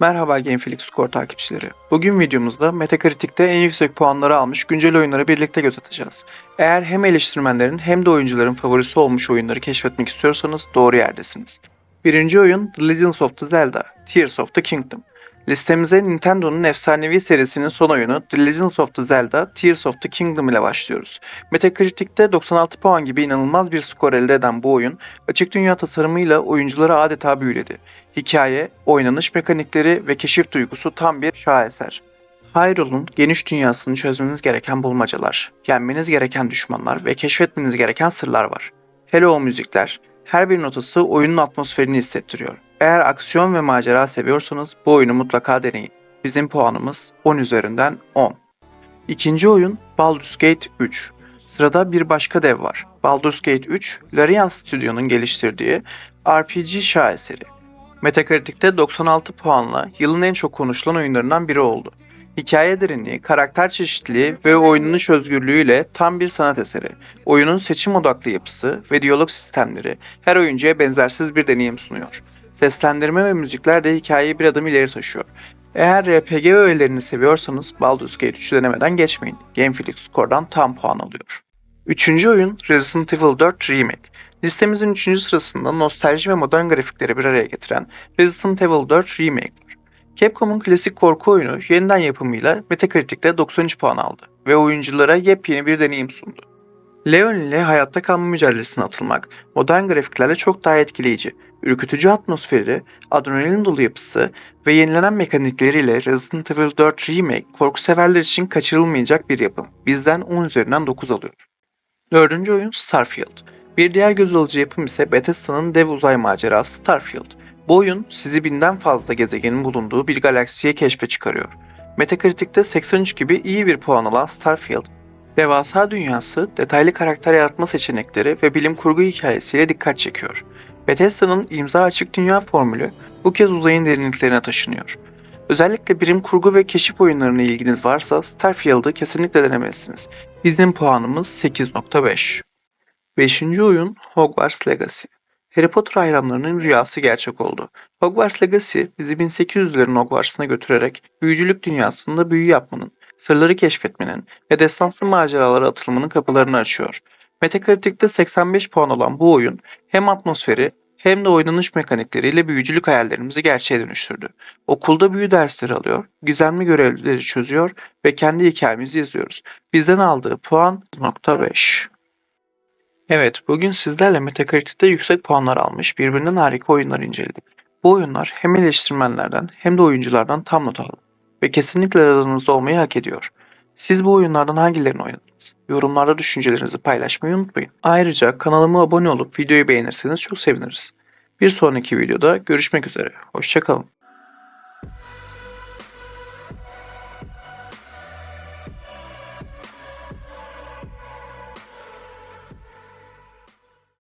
Merhaba Gameflix Score takipçileri. Bugün videomuzda Metacritic'te en yüksek puanları almış güncel oyunları birlikte göz atacağız. Eğer hem eleştirmenlerin hem de oyuncuların favorisi olmuş oyunları keşfetmek istiyorsanız doğru yerdesiniz. Birinci oyun The Legends of the Zelda Tears of the Kingdom. Listemize Nintendo'nun efsanevi serisinin son oyunu The Legends of the Zelda Tears of the Kingdom ile başlıyoruz. Metacritic'te 96 puan gibi inanılmaz bir skor elde eden bu oyun, açık dünya tasarımıyla oyuncuları adeta büyüledi. Hikaye, oynanış mekanikleri ve keşif duygusu tam bir şaheser. Hyrule'un geniş dünyasını çözmeniz gereken bulmacalar, yenmeniz gereken düşmanlar ve keşfetmeniz gereken sırlar var. Hele o müzikler, her bir notası oyunun atmosferini hissettiriyor. Eğer aksiyon ve macera seviyorsanız bu oyunu mutlaka deneyin. Bizim puanımız 10 üzerinden 10. İkinci oyun Baldur's Gate 3. Sırada bir başka dev var. Baldur's Gate 3, Larian Studio'nun geliştirdiği RPG şaheseri. Metacritic'te 96 puanla yılın en çok konuşulan oyunlarından biri oldu. Hikaye derinliği, karakter çeşitliliği ve oynanış özgürlüğüyle tam bir sanat eseri. Oyunun seçim odaklı yapısı ve diyalog sistemleri her oyuncuya benzersiz bir deneyim sunuyor. Seslendirme ve müzikler de hikayeyi bir adım ileri taşıyor. Eğer RPG öğelerini seviyorsanız Baldur's Gate 3'ü denemeden geçmeyin. Gameflix Score'dan tam puan alıyor. Üçüncü oyun Resident Evil 4 Remake. Listemizin üçüncü sırasında nostalji ve modern grafikleri bir araya getiren Resident Evil 4 Remake var. Capcom'un klasik korku oyunu yeniden yapımıyla Metacritic'te 93 puan aldı ve oyunculara yepyeni bir deneyim sundu. Leon ile hayatta kalma mücadelesine atılmak, modern grafiklerle çok daha etkileyici, ürkütücü atmosferi, adrenalin dolu yapısı ve yenilenen mekanikleriyle Resident Evil 4 Remake korku severler için kaçırılmayacak bir yapım. Bizden 10 üzerinden 9 alıyor. Dördüncü oyun Starfield. Bir diğer göz alıcı yapım ise Bethesda'nın dev uzay macerası Starfield. Bu oyun sizi binden fazla gezegenin bulunduğu bir galaksiye keşfe çıkarıyor. Metacritic'te 83 gibi iyi bir puan alan Starfield, devasa dünyası, detaylı karakter yaratma seçenekleri ve bilim kurgu hikayesiyle dikkat çekiyor. Bethesda'nın imza açık dünya formülü bu kez uzayın derinliklerine taşınıyor. Özellikle bilim kurgu ve keşif oyunlarına ilginiz varsa Starfield'ı kesinlikle denemelisiniz. Bizim puanımız 8.5. Beşinci oyun Hogwarts Legacy. Harry Potter hayranlarının rüyası gerçek oldu. Hogwarts Legacy bizi 1800'lerin Hogwarts'ına götürerek büyücülük dünyasında büyü yapmanın, sırları keşfetmenin ve destansı maceralara atılmanın kapılarını açıyor. Metacritic'te 85 puan olan bu oyun hem atmosferi hem de oynanış mekanikleriyle büyücülük hayallerimizi gerçeğe dönüştürdü. Okulda büyü dersleri alıyor, gizemli görevleri çözüyor ve kendi hikayemizi yazıyoruz. Bizden aldığı puan 9.5. Evet, bugün sizlerle Metacritic'te yüksek puanlar almış birbirinden harika oyunlar inceledik. Bu oyunlar hem eleştirmenlerden hem de oyunculardan tam not aldı ve kesinlikle aranızda olmayı hak ediyor. Siz bu oyunlardan hangilerini oynadınız? Yorumlarda düşüncelerinizi paylaşmayı unutmayın. Ayrıca kanalıma abone olup videoyu beğenirseniz çok seviniriz. Bir sonraki videoda görüşmek üzere. Hoşçakalın.